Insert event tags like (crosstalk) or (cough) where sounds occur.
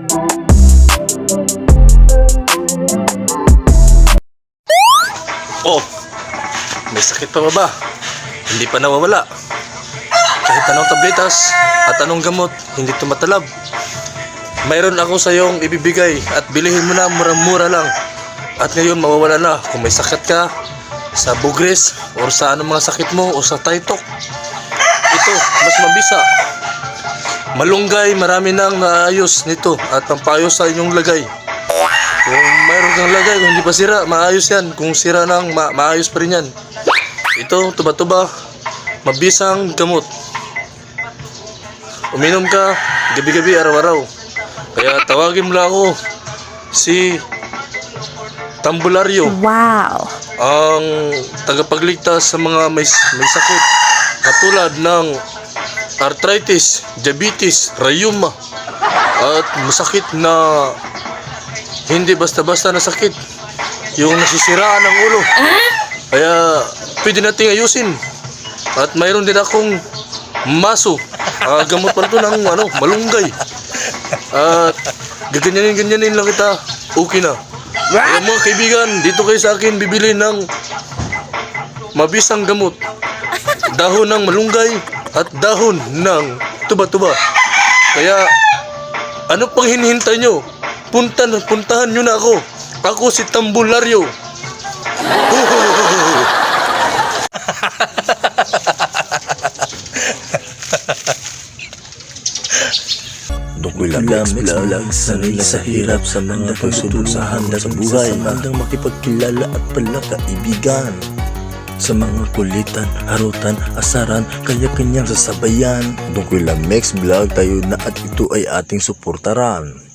Oh, may sakit pa ba? Hindi pa nawawala. Kahit anong tabletas at anong gamot, hindi tumatalab. Mayroon ako sa iyong ibibigay at bilihin mo na mura-mura lang. At ngayon mawawala na kung may sakit ka sa bugres o sa anong mga sakit mo o sa taytok. Ito, mas mabisa. Malunggay, marami nang naayos nito at pampayos sa inyong lagay. Kung mayroon kang lagay, kung hindi pa sira, maayos yan. Kung sira nang, ma- maayos pa rin yan. Ito, tuba-tuba, mabisang gamot. Uminom ka, gabi-gabi, araw-araw. Kaya tawagin mo lang ako, si Tambularyo, Wow. ang tagapagligtas sa mga may, may sakit. Katulad ng arthritis, diabetes, rayuma, at masakit na hindi basta-basta na sakit. Yung nasisiraan ng ulo. Kaya pwede nating ayusin. At mayroon din akong maso. Ah, gamot pa ito ng ano, malunggay. At gaganyanin-ganyanin lang kita. Okay na. Kaya mga kaibigan, dito kayo sa akin bibili ng mabisang gamot. Dahon ng malunggay at dahon ng tuba-tuba. Kaya ano pang hinihintay nyo? Punta, puntahan nyo na ako. Ako si Tambularyo. (laughs) Dukwila Mix Vlog Sanay sa hirap sa mga pagsubok sa handa sa buhay Handang makipagkilala at pala kaibigan Sa mga kulitan, harutan, asaran Kanya-kanyang sasabayan. Dukwila Mix Vlog tayo na at ito ay ating suportaran